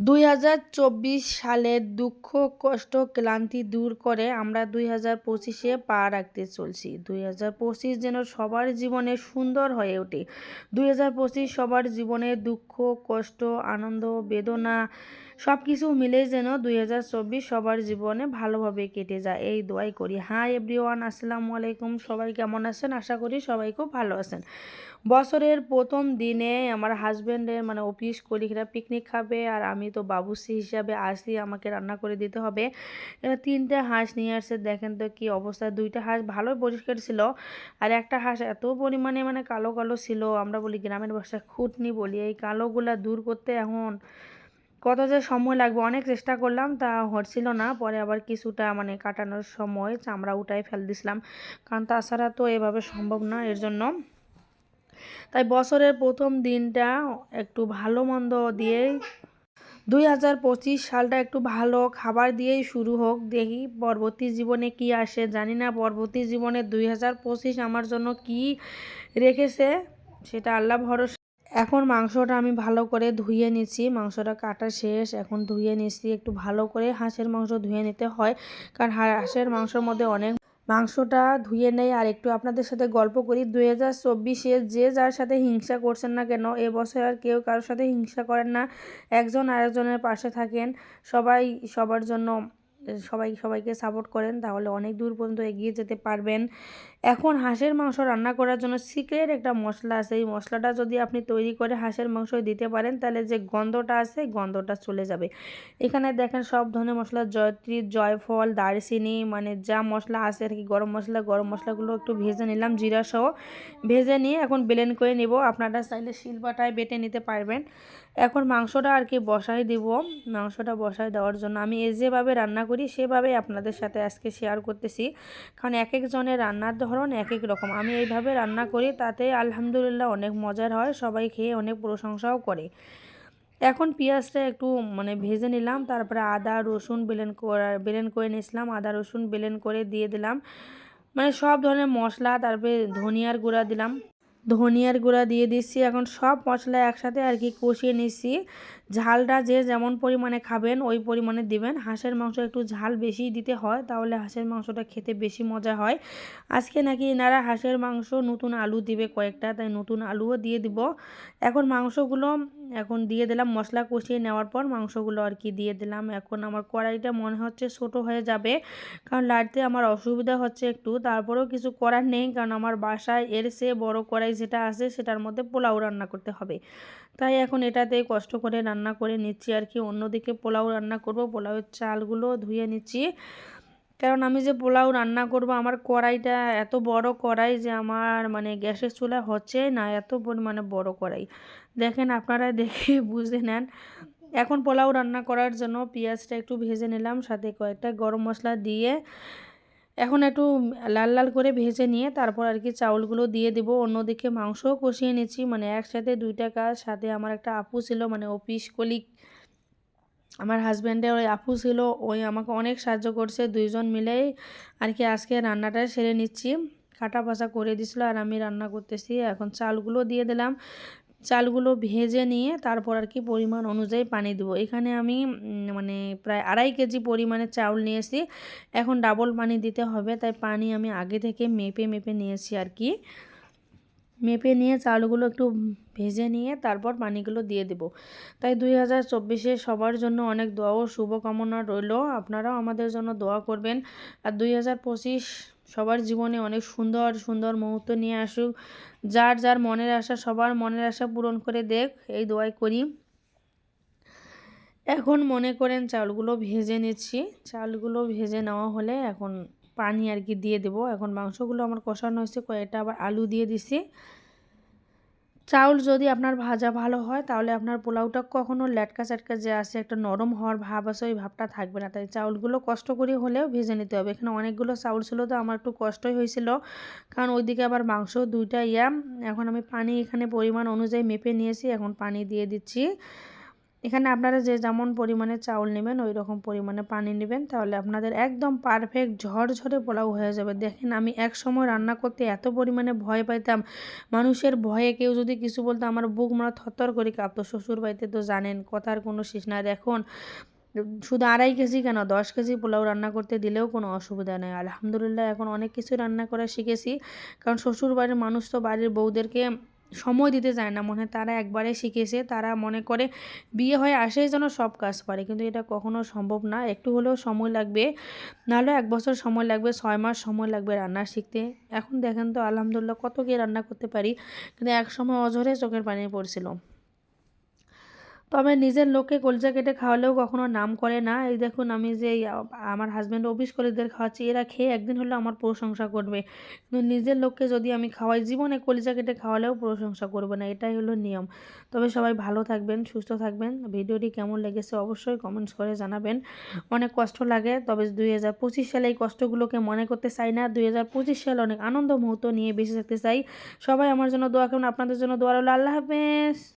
দুই হাজার চব্বিশ সালের দুঃখ, কষ্ট, ক্লান্তি দূর করে আমরা দুই হাজার পঁচিশে পা রাখতে চলছি। দুই হাজার পঁচিশ যেন সবার জীবনে সুন্দর হয়ে ওঠে। দুই হাজার পঁচিশ সবার জীবনে দুঃখ, কষ্ট, আনন্দ, বেদনা সব কিছু মিলেই যেন দুই হাজার চব্বিশ সবার জীবনে ভালোভাবে কেটে যায়। এই দোয়াই করি। হাই এভরিওয়ান, আসসালামু আলাইকুম। সবাই কেমন আছেন? আশা করি সবাই খুব ভালো আছেন। বছরের প্রথম দিনে আমার হাজব্যান্ডের মানে অফিস কলিগরা পিকনিক খাবে আর আমি তো বাবুসি হিসাবে আসি আমাকে রান্না করে দিতে হবে। তিনটে হাঁস নিয়ে আসছে। দেখেন তো কি অবস্থা। দুইটা হাঁস ভালোই পরিষ্কার ছিল আর একটা হাঁস এত পরিমাণে মানে কালো কালো ছিল। আমরা বলি গ্রামের ভাষায় খুঁটনি বলি। এই কালোগুলা দূর করতে এখন কত যে সময় লাগবে, অনেক চেষ্টা করলাম, তা হচ্ছিল না। পরে আবার কিছুটা মানে কাটানোর সময় চামড়া উঠাই ফেল দিছিলাম। কারণ তাছাড়া তো এভাবে সম্ভব না, এর জন্য। তাই বছরের প্রথম দিনটা একটু ভালো মন্দ দিয়েই দুই হাজার পঁচিশ সালটা একটু ভালো খাবার দিয়েই শুরু হোক। দেখি পরবর্তী জীবনে কি আসে, জানি না। পরবর্তী জীবনে দুই হাজার পঁচিশ আমার জন্য কি রেখেছে, সেটা আল্লাহ ভরসা এখন মাংসটা আমি ভালো করে ধুয়ে নিচ্ছি। মাংসটা কাটা শেষ। এখন ধুয়ে নিচ্ছি। একটু ভালো করে হাঁসের মাংস ধুয়ে নিতে হয়। কারণ হাঁসের মাংসের মধ্যে অনেক মাংসটা ধুয়ে নেই। আর একটু আপনাদের সাথে গল্প করি। দুই হাজার চব্বিশে যে যার সাথে হিংসা করছেন না কেন এবছর আর কেউ কারোর সাথে হিংসা করেন না। একজন আরেকজনের পাশে থাকেন। সবাই সবার জন্য, সবাই সবাইকে সাপোর্ট করেন। তাহলে অনেক দূর পর্যন্ত এগিয়ে যেতে পারবেন। এখন হাঁসের মাংস রান্না করার জন্য সিক্রেট একটা মশলা আছে। এই মশলাটা যদি আপনি তৈরি করে হাঁসের মাংস দিতে পারেন, তাহলে যে গন্ধটা আছে গন্ধটা চলে যাবে। এখানে দেখেন সব ধরনের মশলা, জয়ত্রী, জয়ফল, দারচিনি মানে যা মশলা আছে আর কি, গরম মশলা, গরম মশলাগুলো একটু ভেজে নিলাম, জিরা সহ। ভেজে নিয়ে এখন ব্লেন্ড করে নেব। আপনারা চাইলে শিলবাটায় বেটে নিতে পারবেন। এখন মাংসটা আর কি বসাই দিব। মাংসটা বসাই দেওয়ার জন্য আমি যেভাবে রান্না করি, সেভাবেই আপনাদের সাথে আজকে শেয়ার করতেছি। কারণ এক একজনের রান্নার ধরন এক এক রকম। আমি এইভাবে রান্না করি, তাতে আলহামদুলিল্লাহ অনেক মজার হয়, সবাই খেয়ে অনেক প্রশংসাও করে। এখন পেঁয়াজটা একটু মানে ভেজে নিলাম, তারপরে আদা, রসুন বেলেন করা বেলেন করে নিয়েছিলাম, আদা, রসুন বেলেন করে দিয়ে দিলাম। মানে সব ধরনের মশলা, তারপরে ধনিয়ার গুঁড়া দিলাম। ধনিয়ার গুঁড়া দিয়ে দিচ্ছি, এখন সব মশলা একসাথে আর কি কষিয়ে নিচ্ছি। ঝালটা যে যেমন পরিমাণে খাবেন, ওই পরিমাণে দিবেন। হাঁসের মাংস একটু ঝাল বেশি দিতে হয়, তাহলে হাঁসের মাংসটা খেতে বেশি মজা হয়। আজকে নাকি এনারা হাঁসের মাংস নতুন আলু দিবে কয়েকটা, তাই নতুন আলুও দিয়ে দিব। এখন মাংসগুলো, এখন দিয়ে দিলাম মশলা কষিয়ে নেওয়ার পর মাংসগুলো আর কি দিয়ে দিলাম। এখন আমার কড়াইটা মনে হচ্ছে ছোট হয়ে যাবে, কারণ লাড়তে আমার অসুবিধা হচ্ছে একটু। তারপরেও কিছু করার নেই, কারণ আমার বাসায় এর সে বড় কড়াই যেটা আছে, সেটার মধ্যে পোলাও রান্না করতে হবে। তাই এখন এটাতে কষ্ট করে রান্না করে নিচ্ছি আর কি। অন্যদিকে পোলাও রান্না করব। পোলাওয়ের চালগুলো ধুয়ে নিচ্ছি। কারণ আমি যে পোলাও রান্না করব, আমার কড়াইটা এত বড় কড়াই যে আমার মানে গ্যাসের চুলা হচ্ছে না, এত পরিমাণে বড় কড়াই। দেখেন, আপনারা দেখে বুঝে নেন। এখন পোলাও রান্না করার জন্য পেঁয়াজটা একটু ভেজে নিলাম, সাথে কয়েকটা গরম মশলা দিয়ে এখন একটু লাল লাল করে ভেজে নিয়ে তারপর আর কি চাউলগুলো দিয়ে দেবো। অন্যদিকে মাংসও কষিয়ে নিচ্ছি। মানে একসাথে দুইটা কাজ। সাথে আমার একটা আপু ছিল মানে অফিস কলিক আমার হাজব্যান্ডের ওই আপু ছিল। ওই আমাকে অনেক সাহায্য করছে। দুইজন মিলেই আর কি আজকে রান্নাটা সেরে নিচ্ছি। কাটা পাশা করে দিছিল আর আমি রান্না করতেছি। এখন চালগুলো দিয়ে দিলাম। চালগুলো ভেজে নিয়ে তারপর আর কি পরিমাণ অনুযায়ী পানি দেবো। এখানে আমি মানে প্রায় আড়াই কেজি পরিমাণে চাউল নিয়েছি। এখন ডাবল পানি দিতে হবে, তাই পানি আমি আগে থেকে মেপে মেপে নিয়েছি আর কি। মেপে নিয়ে চালগুলো একটু ভেজে নিয়ে তারপর পানিগুলো দিয়ে দেব। তাই দুই হাজার চব্বিশে সবার জন্য অনেক দোয়া ও শুভকামনা রইল। আপনারাও আমাদের জন্য দোয়া করবেন। আর দুই হাজার পঁচিশ সবার জীবনে অনেক সুন্দর সুন্দর মুহূর্ত নিয়ে আসুক। যার যার মনের আশা, সবার মনের আশা পূরণ করে দেখ, এই দোয়াই করি। এখন মনে করেন চালগুলো ভেজে নিচ্ছি। চালগুলো ভেজে নেওয়া হলে এখন পানি আর কি দিয়ে দেবো। এখন মাংসগুলো আমার কষানো হয়েছে, কয়েকটা আবার আলু দিয়ে দিছি। চাউল যদি আপনার ভাজা ভালো হয়, তাহলে আপনার পোলাওটা কখনো ল্যাটকা চ্যাটকা যে আছে, একটা নরম হওয়ার ভাব আছে, ওই ভাবটা থাকবে না। তাই চাউলগুলো কষ্ট করে হলেও ভেজে নিতে হবে। এখানে অনেকগুলো চাউল ছিল তো, আমার একটু কষ্টই হয়েছিল। কারণ ওইদিকে আবার মাংস দুইটা ইয়া। এখন আমি পানি এখানে পরিমাণ অনুযায়ী মেপে নিয়েছি, এখন পানি দিয়ে দিচ্ছি। এখানে আপনারা যে যেমন পরিমাণে চাউল নেবেন ওই রকম পরিমাণে পানি নেবেন। তাহলে আপনাদের একদম পারফেক্ট ঝরঝরে পোলাও হয়ে যাবে। দেখেন আমি এক সময় রান্না করতে এত পরিমাণে ভয় পাইতাম। মানুষের ভয়ে কেউ যদি কিছু বলতো, আমার বুক মারা থরথর করে কাঁপতো। শ্বশুর বাড়িতে তো জানেন, কথার কোনো শেষ নাই। এখন শুধু আড়াই কেজি কেন? দশ কেজি পোলাও রান্না করতে দিলেও কোনো অসুবিধা নেই। আলহামদুলিল্লাহ, এখন অনেক কিছু রান্না করা শিখেছি। কারণ শ্বশুর বাড়ির মানুষ তো বাড়ির বউদেরকে সময় দিতে চায় না। মনে হয় তারা একবারে শিখেছে, তারা মনে করে বিয়ে হয়ে আসেই যেন সব কাজ পারে। কিন্তু এটা কখনো সম্ভব না। একটু হলেও সময় লাগবে, নাহলে এক বছর সময় লাগবে, ছয় মাস সময় লাগবে রান্না শিখতে। এখন দেখেন তো আলহামদুলিল্লাহ কত কি রান্না করতে পারি। কিন্তু এক সময় অঝরে চোখের পানি পড়ছিল। তবে নিজের লোককে কলজা কেটে খাওয়ালেও কখনো নাম করে না। এই দেখুন, আমি যে আমার হাজব্যান্ড অফিস কলিদের খাওয়াচ্ছি, এরা খেয়ে একদিন হলেও আমার প্রশংসা করবে। কিন্তু নিজের লোককে যদি আমি খাওয়াই, জীবনে কলিজা কেটে খাওয়ালেও প্রশংসা করবে না, এটাই হলো নিয়ম। তবে সবাই ভালো থাকবেন, সুস্থ থাকবেন। ভিডিওটি কেমন লেগেছে অবশ্যই কমেন্টস করে জানাবেন। অনেক কষ্ট লাগে, তবে দুই হাজার পঁচিশ সালে এই কষ্টগুলোকে মনে করতে চাই না। দুই হাজার পঁচিশ সালে অনেক আনন্দ মুহূর্ত নিয়ে বেঁচে থাকতে চাই। সবাই আমার জন্য দোয়া করুন, আপনাদের জন্য দোয়া রইল। আল্লাহ হাফেজ।